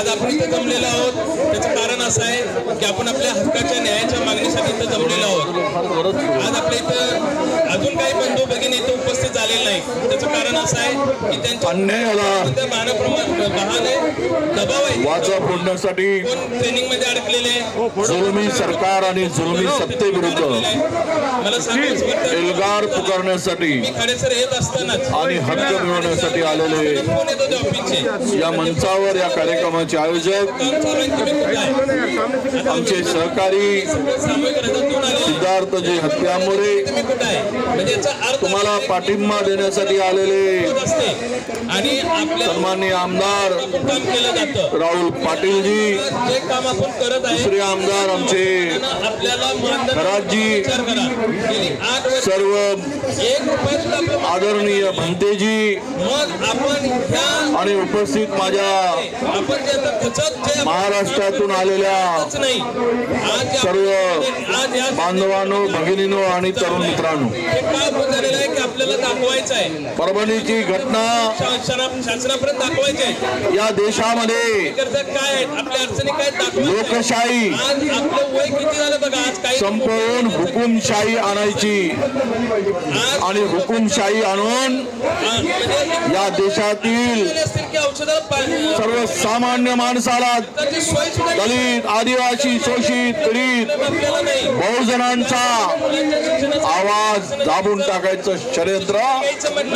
आज आपण इथे जमलेलो आहोत. त्याचं कारण असं आहे की आपण आपल्या हक्काच्या न्यायाच्या मागणीसाठी इथं जमलेलो आहोत आज आपल्या इथं अजून काही बंधू भगिनी इथं उपस्थित झालेले नाही त्याचं कारण असं आहे की त्यांच्या बहाने दबाव आहे वाचा फोडण्यासाठी कोण ट्रेनिंगमध्ये अडकलेले जुलमी सरकार आणि जुलमी सत्तेविरुद्ध मला सांगायचं एल्गार पुकारण्यासाठी येत असतानाच आणि हक्क मिळवण्यासाठी आलेले या मंचावर या कार्यक्रमाचे आयोजक आमचे सहकारी सिद्धार्थजी हत्यामुळे तुम्हाला पाठिंबा देण्यासाठी आलेले आणि सन्माननीय आमदार राहुल पाटीलजी दुसरे आमदार आमचे खराजी सर्व आदरणीय भंतेजी आणि उपस्थित माझ्या महाराष्ट्रातून आलेल्या खचत नाही. आज या- सर्व बांधवांनो भगिनीनो आणि तरुण मित्रांनो. आपल्याला दाखवायचं आहे. परभणीची घटना शासना शासनापर्यंत दाखवायचं आहे. या देशामध्ये कर्ज काय आहेत आपल्या अडचणी काय दाखवायचं लोकशाही आज आपलं वय किती झालं बघा? आज काही संपवून हुकुमशाही आणायची. आणि हुकुमशाही आणून म्हणजे या देशातील सर्वसामान्य माणसाला दलित आदिवासी शोषित पीडित बहुजनांचा आवाज दाबून टाकायचं षडयंत्र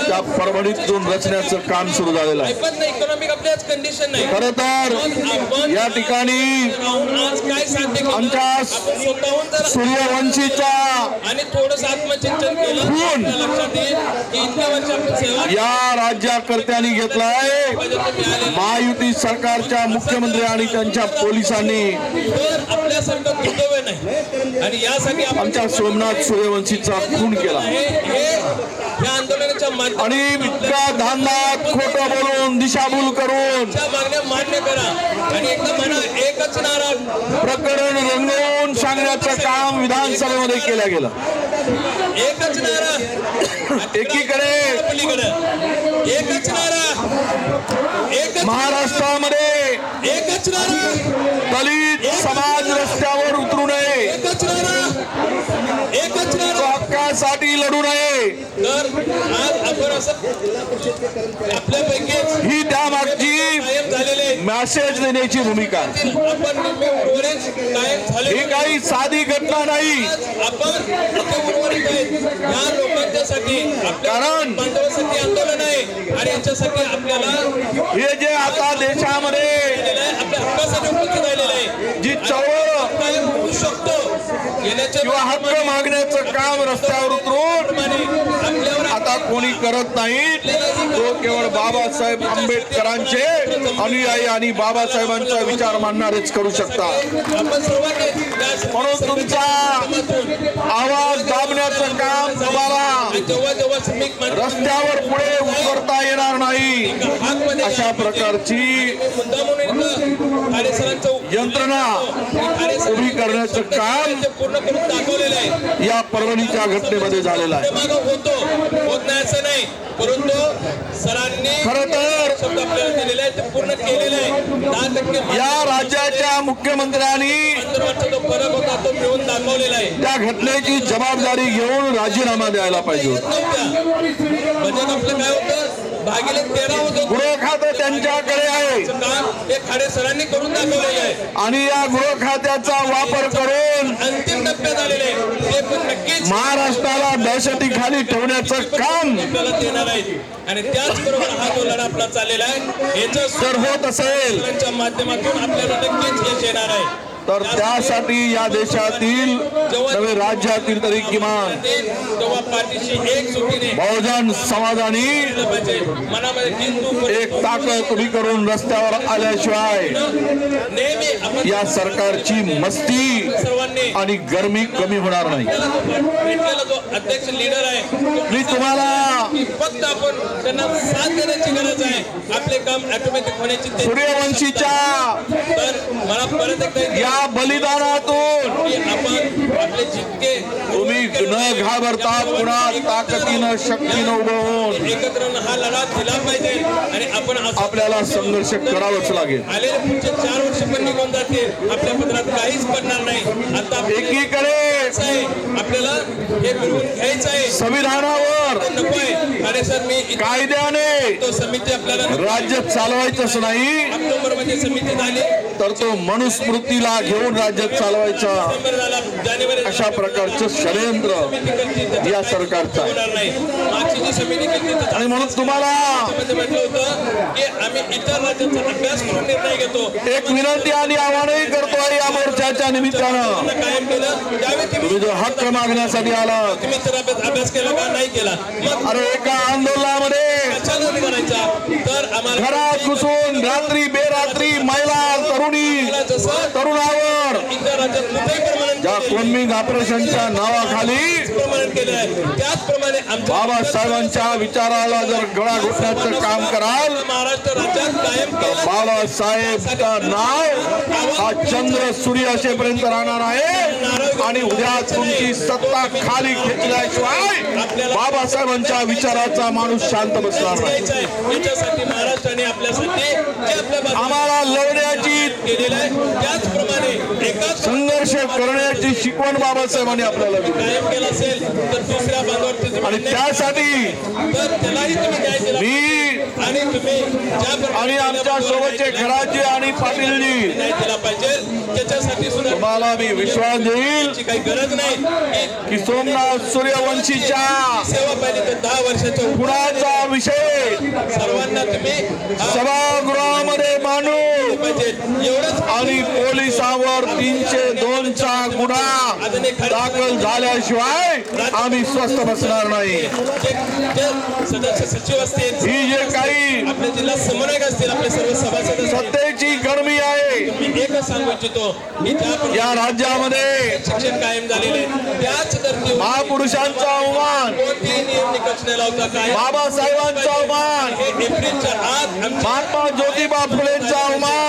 त्या परभणीतून रचण्याचं काम सुरू झालेलं आहे. खर तर या ठिकाणी आमच्या सूर्यवंशीच्या या राज्यकर्त्यांनी घेतलाय. महायुती सरकारच्या मुख्यमंत्री आणि त्यांच्या पोलिसांनी आणि यासाठी आमच्या सोमनाथ सूर्यवंशीचा खून केला. आणि इतका धांदात खोटं बोलून दिशाभूल करून करा. आणि एकदम म्हणा एकच नारा प्रकरण रंगवून सांगण्याचं काम विधानसभेमध्ये केलं गेलं. एकच नारा. एकीकडे एकच नारा. एकच महाराष्ट्रामध्ये एकच नारा. दलित समाज रस्त्यावर उतरू नये. एकच नारा. एकच नारा. हक्कासाठी लढू नये. तर आज आपण असं आपल्यापैकी ही झालेले मॅसेज देण्याची भूमिका. ही काही साधी घटना नाही. आपण लोकांच्यासाठी कारण- आंदोलन आहे आणि याच्यासाठी आपल्याला हे जे आता देशामध्ये जी चळवळ होऊ शकतो किंवा हक्क मागण्याचं काम रस्त्यावर उतरून प्रमाणे कोणी करत नाही. तो केवळ बाबासाहेब आंबेडकरांचे अनुयायी आणि बाबासाहेबांचा विचार मांडणारेच करू शकतात म्हणून तुमचा आवाज दाबण्याचं काम तुम्हाला रस्त्यावर पुढे उतरता येणार नाही. अशा प्रकारची यंत्रणा उभी करण्याचं काम ते पूर्ण करून दाखवलेलं आहे. या परभणीच्या घटनेमध्ये झालेलं आहे. परंतु सरांनी खरं तर या राज्याच्या मुख्यमंत्र्यांनी मातृभाषेचा जो फरक होता तो मिळून दाखवलेला आहे. त्या घटनेची जबाबदारी घेऊन राजीनामा द्यायला पाहिजे होता. नव्हत्या बजेट आपलं काय होतं? भागिले तेरा होतं गृह खातं त्यांच्याकडे आहे. हे खाडे सरांनी करून दाखवलेलं आहे आणि या गृह खात्याचा वापर करून अंतिम टप्प्यात आलेले आहे. ते पण नक्कीच महाराष्ट्राला दहशतीखाली ठेवण्याचं काम आपल्याला देणार आहेत. आणि त्याचबरोबर हा जो लढा आपला चाललेला आहे याच्या जर होत असेल. माध्यमातून आपल्याला नक्कीच यश येणार आहे. तर त्यासाठी या देशातील नवे राज्यातील तरी किमान बहुजन समाजाने एक ताकद उभी करून रस्त्यावर आल्याशिवाय या सरकारची मस्ती आणि गर्मी कमी होणार नाही. अध्यक्ष लीडर आहे मी तुम्हाला फक्त आपण त्यांना साथ देण्याची गरज आहे आपले काम ऑटोमॅटिक होण्याची सूर्यवंशीच्या तर मला परत एकदा या बलिदानातून. की आपण आपले जितके तुम्ही न घाबरता पुन्हा ताकदीनं शक्तीनं उभं होऊन एकत्र हा लढा दिला पाहिजे आणि आपण आपल्याला संघर्ष करावाच लागेल. आलेले पुढचे चार वर्ष पण निघून जातील. आपल्या पदरात काहीच पडणार नाही. आता एकीकडे. आपल्याला हे मिळवून घ्यायचं आहे. संविधानावर ते नको आहे. अरे सर मी कायद्याने तो समिती आपल्याला राज्य चालवायचंच नाही. ऑक्टोबरमध्ये समिती झाली. तर तो मनुस्मृतीला घेऊन राज्य चालवायचा अशा प्रकारचं षडयंत्र करते या सरकारचं आहे. आणि म्हणून तुम्हाला मध्ये म्हटलं होतं की आम्ही इतर राज्यांचा अभ्यास करून निर्णय घेतो. एक विनंती आणि आव्हानही करतोय या मोर्चाच्या निमित्तानं. तुम्ही जो हक्क मागण्यासाठी तर अभ्यास अभ्यास केला का? नाही केला. अरे एका आंदोलनामध्ये घरात घुसून रात्री बेरात्री महिला तरुणी तरुणावर. ज्या कोमिंग ऑपरेशनच्या नावाखाली त्याचप्रमाणे बाबासाहेबांच्या विचाराला जर गळा घोटण्याचं काम कराल बाबासाहेबचं नाव हा चंद्र सूर्य असेपर्यंत राहणार आहे. आणि उद्या तुमची सत्ता खाली घेतल्याशिवाय बाबासाहेबांच्या विचाराचा माणूस शांत बसणार नाही. आम्हाला लढण्याची आहे. त्याचप्रमाणे एकाच संघर्ष करण्याची शिकवण बाबासाहेबांनी आपल्याला कायम केलं असेल तर दुसऱ्या आणि त्यासाठी तर त्यालाही तुम्ही न्याय दिला मी आणि तुम्ही ज्या आणि आमच्या सोबतचे खराजी आणि पाटीलजी. न्याय दिला पाहिजे. त्याच्यासाठी सुद्धा तुम्हाला मी विश्वास देईल काही गरज नाही. की सोमनाथ सूर्यवंशीच्या सेवा पाहिली तर दहा वर्षाच्या गुणाचा विषय सर्वांना तुम्ही सभागृहामध्ये मांडू एवढंच आणि पोलिसांवर तीनशे दोनचा गुन्हा दाखल झाल्याशिवाय आम्ही स्वस्थ बसणार नाही. सदस्य सचिव असतील ही जे काही आपले जिल्हा समन्वयक असतील आपले सर्व सभासद सत्तेची गरमी आहे. मी एकच सांगू इच्छितो की ज्या या राज्यामध्ये शिक्षण कायम झालेले त्याच धर्तीवर महापुरुषांचा अवमान. कोणतेही नियम निकष न लावता काय बाबासाहेबांचा अवमान. हे एप्रिलच्या आत महात्मा ज्योतिबा फुलेंचा अवमान.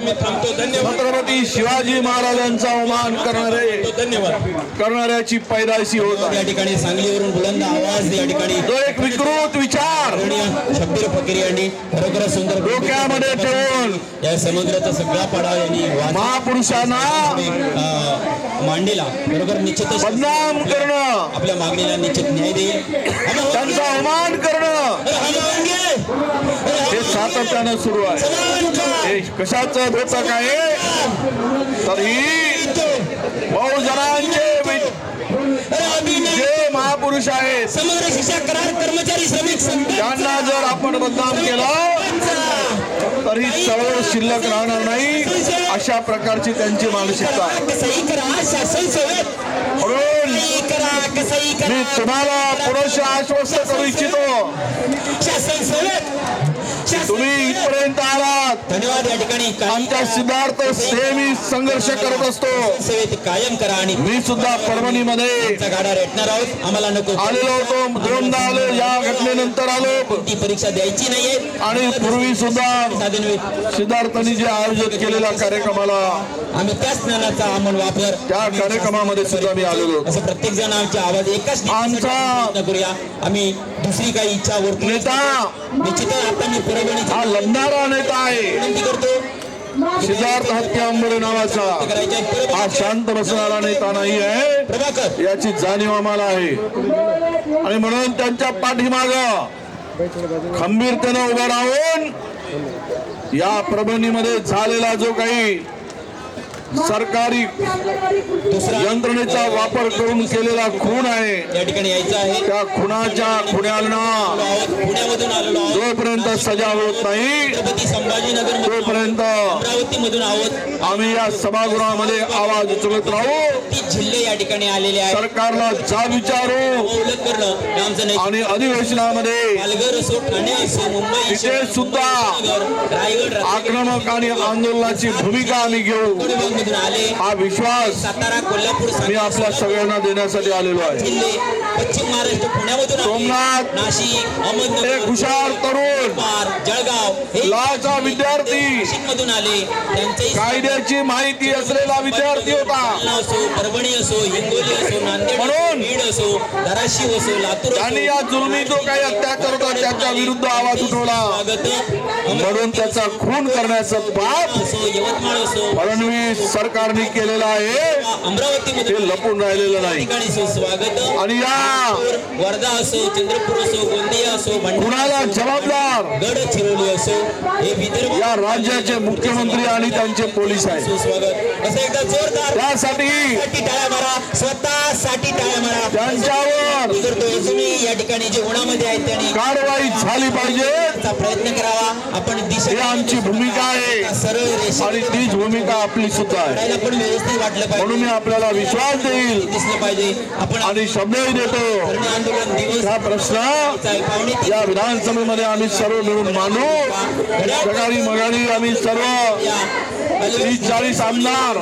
बोलतो आणि तुम्ही थांबतो. धन्यवाद. छत्रपती शिवाजी महाराजांचा अवमान करणारे धन्यवाद. करणाऱ्याची पैदाशी होत या ठिकाणी सांगलीवरून बुलंद आवाज या ठिकाणी तो एक विकृत विचार. शब्बीर फकीर यांनी खरोखरच सुंदर डोक्यामध्ये ठेवून या समुद्राचा सगळा पडाव यांनी महापुरुषांना अं, मांडलेला बरोबर निश्चितच बदनाम करणं. आपल्या मागणीला निश्चित न्याय देईल. त्यांचा अवमान करणं. हे सातत्यानं सुरू आहे. हे कशाचं भेटक आहे? तर ही बहुजनांचे जे महापुरुष आहेत त्यांना जर आपण बदनाम केला तर ही चळवळ शिल्लक राहणार नाही अशा प्रकारची त्यांची मानसिकता म्हणून मी तुम्हाला पुरुष आश्वस्त करू इच्छितो. शासन सेवेत तुम्ही इथपर्यंत आलात. धन्यवाद या ठिकाणी आमच्या सिद्धार्थ नेहमी संघर्ष करत असतो. सेवेत कायम करा आणि मी सुद्धा परभणीमध्ये गाडा रेटणार आहोत. आम्हाला नको आलेलो होतो. दोनदा आलो. या घटनेनंतर आलो. ती परीक्षा द्यायची नाहीये. आणि पूर्वी सुद्धा सिद्धार्थनी जे आयोजित केलेल्या कार्यक्रमाला आम्ही त्याच ज्ञानाचा अंमल वापर त्या कार्यक्रमामध्ये सुद्धा मी आलेलो. असं प्रत्येक जण आमच्या आवाज एकाच आमचा- करूया. आम्ही दुसरी काही इच्छा वरती नेता! निश्चितच आता मी परभणीची हा लढणारा नेता आहे. विनंती करतो. सिद्धार्थ हत्यांबरे नावाचा हा शांत बसणारा नेता नाही आहे. याची जाणीव आम्हाला आहे. आणि म्हणून त्यांच्या पाठीमाग खंबीरतेनं उभं राहून या प्रबंधीमध्ये झालेला जो काही सरकारी यंत्रणेचा वापर करून केलेला खून आहे. या ठिकाणी यायचं आहे. त्या खुनाच्या खुन्यांना आहोत पुण्यामधून आलेलो आहोत. जोपर्यंत सजा होत नाही छत्रपती संभाजीनगर तोपर्यंत अमरावती मधून आहोत. आम्ही या सभागृहामध्ये आवाज उचलत राहू. तीस जिल्हे या ठिकाणी आलेले आहेत. सरकारला जा विचारू. करणं हे आमचं नाही. आणि अधिवेशनामध्ये पालघर असो ठाणे असो मुंबई असो, तिथे सुद्धा नगर, रायगड रत्नागिरी, आक्रमक आणि आंदोलनाची भूमिका आम्ही घेऊ. मधून आले. हा विश्वास सातारा कोल्हापूर मी आपल्या सगळ्यांना देण्यासाठी आलेलो आहे. पश्चिम महाराष्ट्र पुण्यामधून. सोमनाथ, नाशिक अहमदनगर हुशार तरुण पार जळगाव लाचा विद्यार्थी. मधून आले. त्यांचे कायद्याची माहिती असलेला विद्यार्थी होता. असो परभणी असो हिंगोली असो नांदेड म्हणून बीड असो धाराशिव असो लातूर त्यांनी या जुलमी जो काही अत्याचार होता त्याच्या विरुद्ध आवाज उठवला. म्हणून त्याचा खून करण्याचं पाप असो यवतमाळ असो फडणवीस सरकारने केलेलं आहे. अमरावती मध्ये लपून राहिलेलं नाही. आणि या वर्धा असो चंद्रपूर असो गोंदिया असो कुणाला जबाबदार? गडचिरोली असो हे विदर्भ या राज्याचे मुख्यमंत्री आणि त्यांचे पोलीस आहेत. सुस्वागत. असं एकदा जोरदार त्यासाठी साठी टाळ्या मारा. स्वतःसाठी टाळ्या मारा. त्यांच्यावर तुम्ही. या ठिकाणी जे उन्हामध्ये आहेत त्यांनी कारवाई झाली पाहिजे. प्रयत्न करावा. आपण दिशा आमची भूमिका आहे. सरळ आणि तीच भूमिका आपली सुद्धा आहे. पण व्यवस्थित वाटलं म्हणून पाहिजे मी आपल्याला विश्वास देईल. दिसलं पाहिजे. आपण आणि शब्दही देतो. धरणे हा प्रश्न या विधानसभेमध्ये आम्ही सर्व मिळून मांडू. सकाळी मगाडी आम्ही सर्व तीस चाळीस आमदार.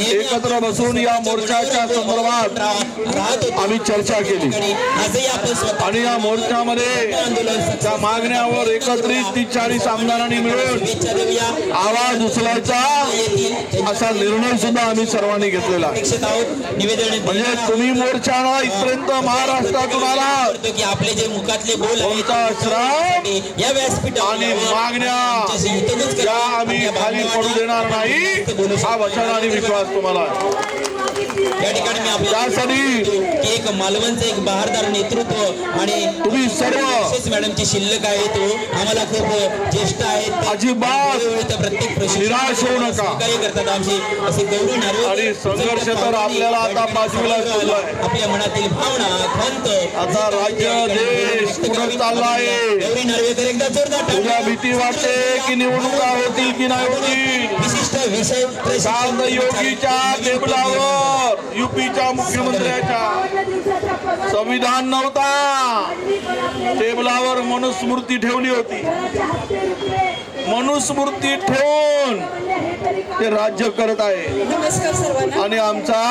एकत्र बसून या मोर्चाच्या संदर्भात आम्ही चर्चा केली. आणि या मोर्चामध्ये त्या मागण्यावर एकत्रित तीस चाळीस आमदारांनी मिळून आवाज उचलायचा असा निर्णय सुद्धा आम्ही सर्वांनी घेतलेला म्हणजे तुम्ही मोर्चाला इथपर्यंत महाराष्ट्रातून आला की आपले जे मुखातले बोल आणि मागण्या या आम्ही खाली पडू देणार नाही हा वचन आणि विश्वास तुम्हाला आहे. या ठिकाणी मी एक मालवणचं एक बहारदार नेतृत्व आणि तुम्ही सर्व मॅडमची शिल्लक आहे तो. आम्हाला खूप ज्येष्ठ आहेत. अजिबात प्रत्येक निराश होऊ नका. सहकार्य करतात. आमची असे गौरव आणि संघर्ष तर आपल्याला आता बाजूला. आपल्या मनातील भावना खंत आता राज्य देश कुठं चालला आहे. गौरी नार्वेकर एकदा जोरदार टाळ्या. तुला भीती वाटते की निवडणुका होतील की नाही होतील. विशिष्ट विषय योगीच्या टेबलावर. युपीच्या मुख्यमंत्र्याच्या संविधान नव्हता. टेबलावर मनुस्मृती ठेवली होती. मनुस्मृती ठेवून ते राज्य करत आहे. आणि आमचा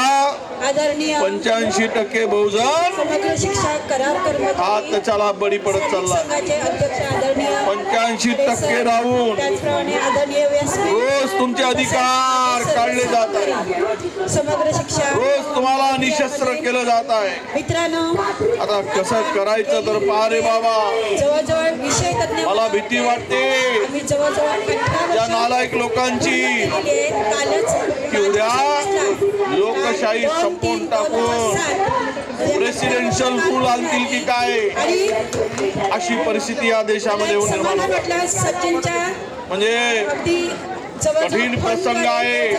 पंच्याऐंशी टक्के बहुजन समग्र शिक्षा करार हा त्याच्याला बळी पडत चालला 85 टक्के राहून रोज तुमचे अधिकार काढले जात आहे. समग्र शिक्षा रोज तुम्हाला निशस्त्र केलं जात आहे. मित्रांनो आता कसं करायचं तर पहा रे बाबा. जवळजवळ विषय मला भीती वाटते. या नालायक लोकांची की उद्या लोकशाही संपवून टाकून प्रेसिडेन्शियल रूल आणतील की काय? अशी परिस्थिती या देशामध्ये निर्माण म्हणजे कठीण प्रसंग आहे.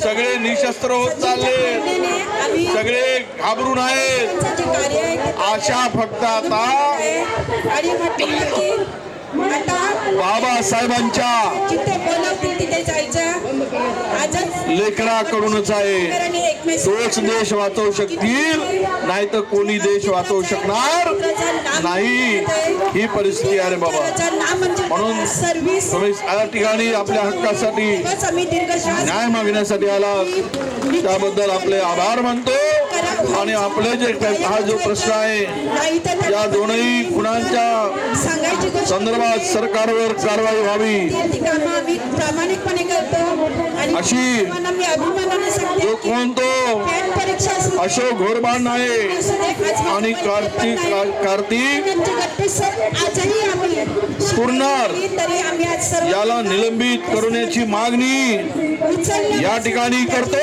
सगळे निशस्त्र होत चालले. सगळे घाबरून आहेत. आशा फक्त आता बाबासाहेबांच्या लेकराकडूनच आहे. तोच देश वाचवू शकतील नाही तर कोणी देश वाचवू शकणार नाही. ही परिस्थिती आहे बाबा. म्हणून तुम्ही या ठिकाणी आपल्या हक्कासाठी न्याय मागण्यासाठी आला. त्याबद्दल आपले आभार मानतो. आणि आपले जे हा जो प्रश्न आहे या दोनही गुणांच्या संदर्भात सरकारवर कारवाई व्हावी. अशी जो कोण तो अशोक घोडबांड आहे आणि कार्तिक कार्तिक सर्व याला निलंबित करण्याची मागणी या ठिकाणी करतो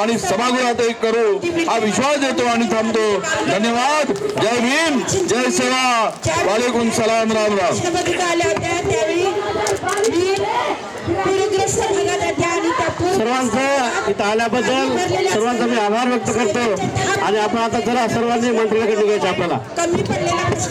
आणि सभागृहातही करू. हा विश्वास देतो आणि थांबतो. धन्यवाद. जय भीम. जय सेवा. वालेकुम सलाम. राम राम. सर्वांचं इथं आल्याबद्दल सर्वांचा मी आभार व्यक्त करतो. आणि आपण आता जरा सर्वांनी मंत्र्याकडे निघायचं आपल्याला. कमी पडलेला प्रश्न